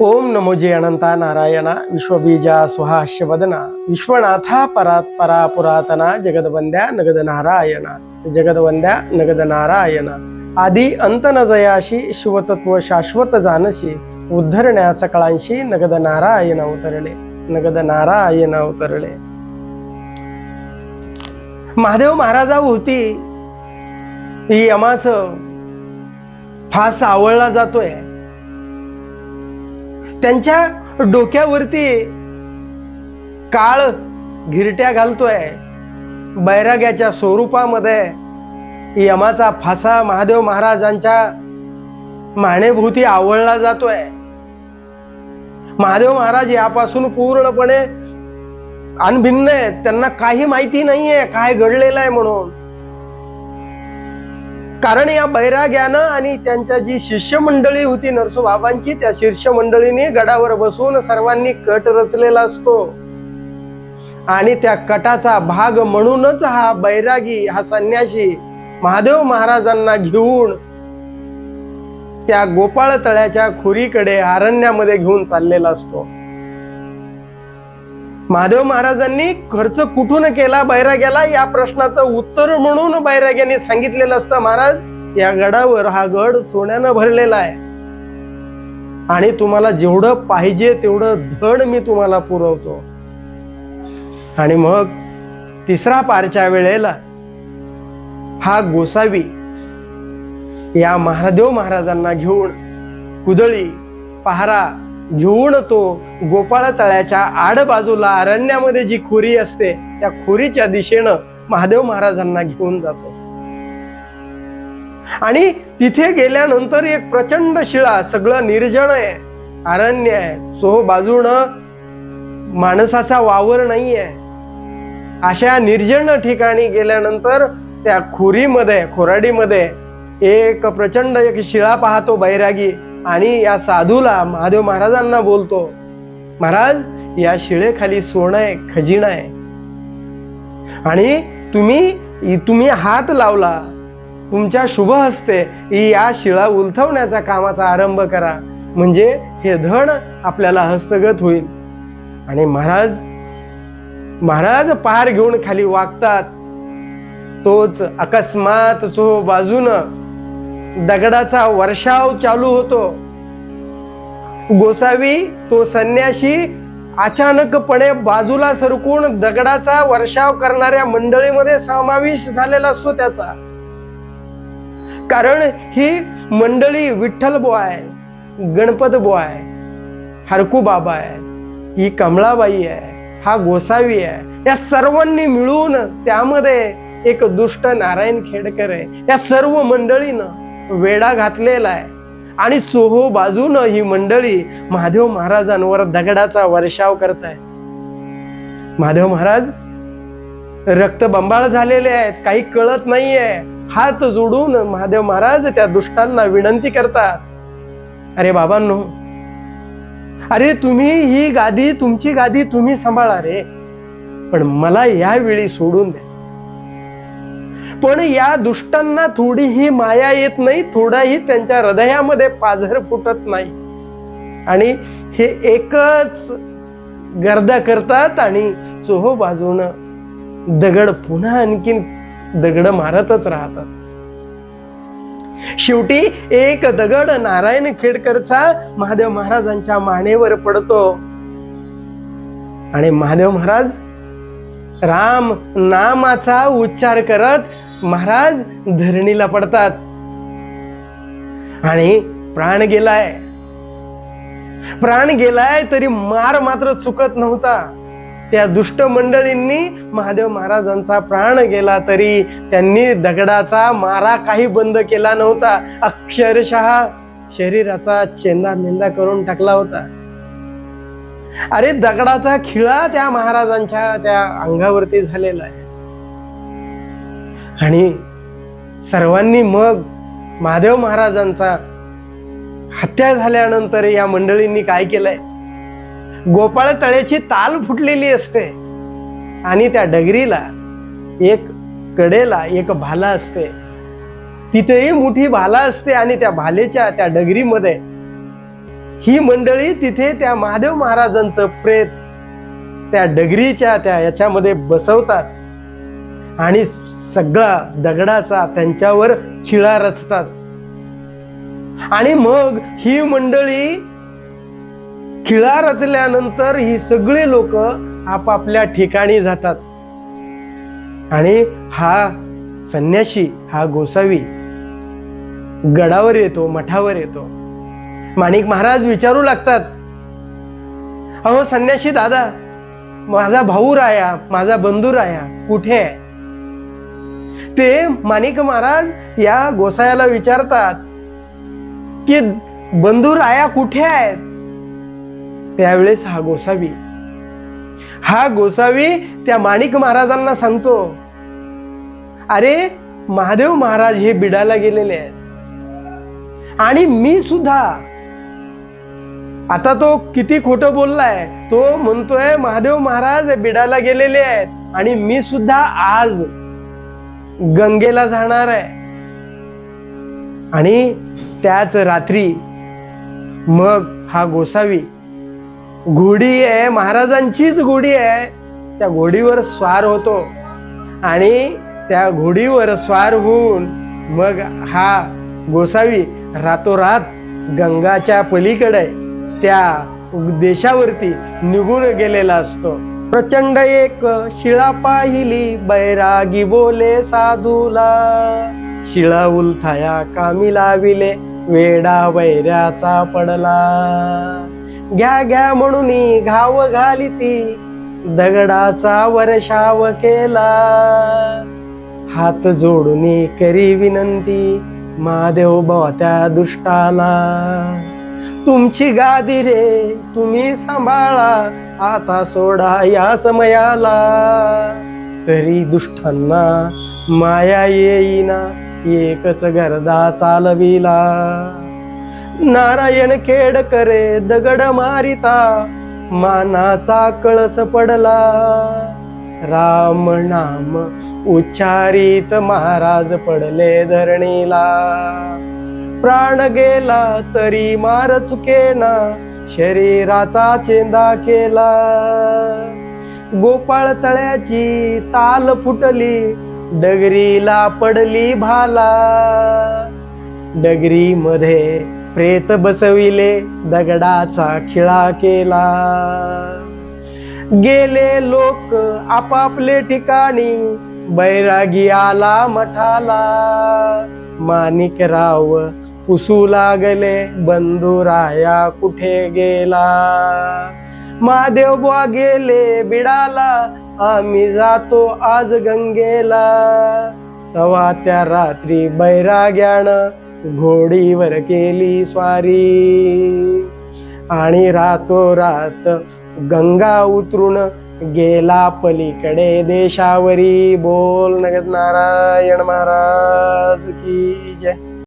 ओम नमो जे अनंता नारायणा विश्वबीजा सुहास्यवदना विश्वनाथा परात परा पुरातना जगदवंद्या नगद नारायणा जगदवंद्या नगद नारायणा आदी अंत नजयाशी शिवतत्व शाश्वत जानशी उद्धरण्या सकळांशी नगद नारायण उतरले नगद नारायण उतरले महादेव महाराजा होती ही यमाचं फास आवळला जातोय त्यांच्या डोक्यावरती काळ घिरट्या घालतोय. बैराग्याच्या स्वरूपामध्ये यमाचा फासा महादेव महाराजांच्या मानेभूती आवळला जातोय. महादेव महाराज यापासून पूर्णपणे अनभिन्न आहेत. त्यांना काही माहिती नाहीये काय घडलेलं आहे म्हणून. कारण या बैराग्यानं आणि त्यांच्या जी शिष्यमंडळी होती नरसोबाबांची त्या शिष्यमंडळीने गडावर बसून सर्वांनी कट रचलेला असतो. आणि त्या कटाचा भाग म्हणूनच हा बैरागी हा संन्याशी महादेव महाराजांना घेऊन त्या गोपाळ तळ्याच्या खुरीकडे अरण्यामध्ये घेऊन चाललेला असतो. महादेव महाराजांनी खर्च कुठून केला बैराग्याला या प्रश्नाचं उत्तर म्हणून बैराग्याने सांगितलेलं असतं. महाराज या गडावर हा गड सोन्यानं भरलेला आहे. आणि तुम्हाला जेवढं पाहिजे तेवढं धड मी तुम्हाला पुरवतो. आणि मग तिसरा पारच्या वेळेला हा गोसावी या महादेव महाराजांना घेऊन कुदळी पहारा घेऊन तो गोपाळ तळ्याच्या आडबाजूला अरण्यामध्ये जी खोरी असते त्या खोरीच्या दिशेनं महादेव महाराजांना घेऊन जातो. आणि तिथे गेल्यानंतर एक प्रचंड शिळा सगळं निर्जन आहे. अरण्य आहे. सो बाजूनं माणसाचा वावर नाहीये. अशा निर्जन ठिकाणी गेल्यानंतर त्या खोरीमध्ये खोराडीमध्ये एक प्रचंड एक शिळा पाहतो बैरागी. आणि या साधूला महादेव महाराजांना बोलतो महाराज या शिळेखाली सोनं आहे खजिना आहे. आणि तुम्ही तुम्ही हात लावला तुमच्या शुभ हस्ते या शिळा उलथवण्याचा कामाचा आरंभ करा. म्हणजे हे धन आपल्याला हस्तगत होईल. आणि महाराज महाराज पहार घेऊन खाली वागतात. तोच अकस्मात चो बाजूनं दगडाचा वर्षाव चालू होतो. गोसावी तो संन्याशी अचानकपणे बाजूला सरकून दगडाचा वर्षाव करणाऱ्या मंडळीमध्ये समावेश झालेला असतो त्याचा. कारण ही मंडळी विठ्ठल बुवा आहे गणपत बुवा आहे हरकू बाबा आहे ही कमळाबाई आहे हा गोसावी आहे. या सर्वांनी मिळून त्यामध्ये एक दुष्ट नारायण खेडकर आहे. या सर्व मंडळीनं वेडा घातलेला आहे. आणि चोहो बाजूनं ही मंडळी महादेव महाराजांवर दगडाचा वर्षाव करत आहे महादेव महाराज रक्तबंबाळ झालेले आहेत काही कळत नाहीये. हात जोडून महादेव महाराज त्या दुष्टांना विनंती करतात. अरे बाबांनो अरे तुम्ही ही गादी तुमची गादी तुम्ही सांभाळा रे. पण मला यावेळी सोडून द्या. पण या दुष्टांना थोडीही माया येत नाही थोडाही त्यांच्या हृदयामध्ये पाझर फुटत नाही. आणि हे एकच गर्दा करतात आणि चोहो बाजून दगड पुन्हा आणखीन दगड मारतच राहतात. शेवटी एक दगड नारायण खेडकरचा महादेव महाराजांच्या मानेवर पडतो. आणि महादेव महाराज राम नामाचा उच्चार करत महाराज धरणीला पडतात. आणि प्राण गेलाय. प्राण गेलाय तरी मार मात्र चुकत नव्हता. त्या दुष्ट मंडळींनी महादेव महाराजांचा प्राण गेला तरी त्यांनी दगडाचा मारा काही बंद केला नव्हता. अक्षरशः शरीराचा चेंदा मेंदा करून टाकला होता. अरे दगडाचा खिळा त्या महाराजांच्या त्या अंगावरती झालेला आहे. आणि सर्वांनी मग महादेव महाराजांचा हत्या झाल्यानंतर या मंडळींनी काय केलंय? गोपाळ तळ्याची ताल फुटलेली असते. आणि त्या डगरीला एक कडेला एक भाला असते. तिथेही मोठी भाला असते आणि त्या भालेच्या त्या डगरीमध्ये ही मंडळी तिथे त्या महादेव महाराजांचं प्रेत त्या डगरीच्या त्या याच्यामध्ये बसवतात. आणि सगळा दगडाचा त्यांच्यावर खिळा रचतात. आणि मग ही मंडळी खिळा रचल्यानंतर ही सगळी लोक आपापल्या ठिकाणी जातात. आणि हा संन्याशी हा गोसावी गडावर येतो मठावर येतो. माणिक महाराज विचारू लागतात अहो संन्याशी दादा माझा भाऊ राया माझा बंधू राया कुठे आहे? ते माणिक महाराज या गोसायाला विचारतात की बंधू राया कुठे आहेत? त्यावेळेस हा गोसावी हा गोसावी त्या माणिक महाराजांना सांगतो अरे महादेव महाराज हे बिडाला गेलेले आहेत आणि मी सुद्धा. आता तो किती खोटं बोललाय तो म्हणतोय महादेव महाराज बिडाला गेलेले आहेत आणि मी सुद्धा आज गंगेला जाणार आहे. आणि त्याच रात्री मग हा गोसावी घोडी आहे महाराजांचीच घोडी आहे. त्या घोडीवर स्वार होतो. आणि त्या घोडीवर स्वार होऊन मग हा गोसावी रातोरात गंगाच्या पलीकडे त्या देशावरती निघून गेलेला असतो. प्रचंड एक शिळा पाहिली बैरागी बोले साधूला. शिळा उलथाया कामी लाविले वेडा वैऱ्याचा पडला. घ्या घ्या म्हणून घाव घाली ती दगडाचा वर्षाव केला. हात जोडून करी विनंती महादेव त्या दुष्टाला. तुमची गादी रे तुम्ही सांभाळा आता सोडा या समयाला. तरी दुष्टांना माया येईना एकच गरदा चालविला. नारायण खेड करे दगड मारिता मानाचा कळस पडला. राम नाम उच्चारित महाराज पडले धरणीला. प्राण गेला तरी मार चुकेना शरीराचा चेंदा केला. गोपाळ तळ्याची ताल फुटली डगरीला पडली भाला. डगरी मध्ये प्रेत बसविले दगडाचा खिळा केला. गेले लोक आपापले ठिकाणी बैरागी आला मठाला. माणिकराव पुसू लागले बंधुराया कुठे गेला? महादेव बुवा गेले बिडाला आम्ही जातो आज गंगेला. तवा त्या रात्री बैराग्यानं घोडीवर केली स्वारी. आणि रातोरात गंगा उतरून गेला पलीकडे देशावरी. बोल नगद नारायण महाराज की जय.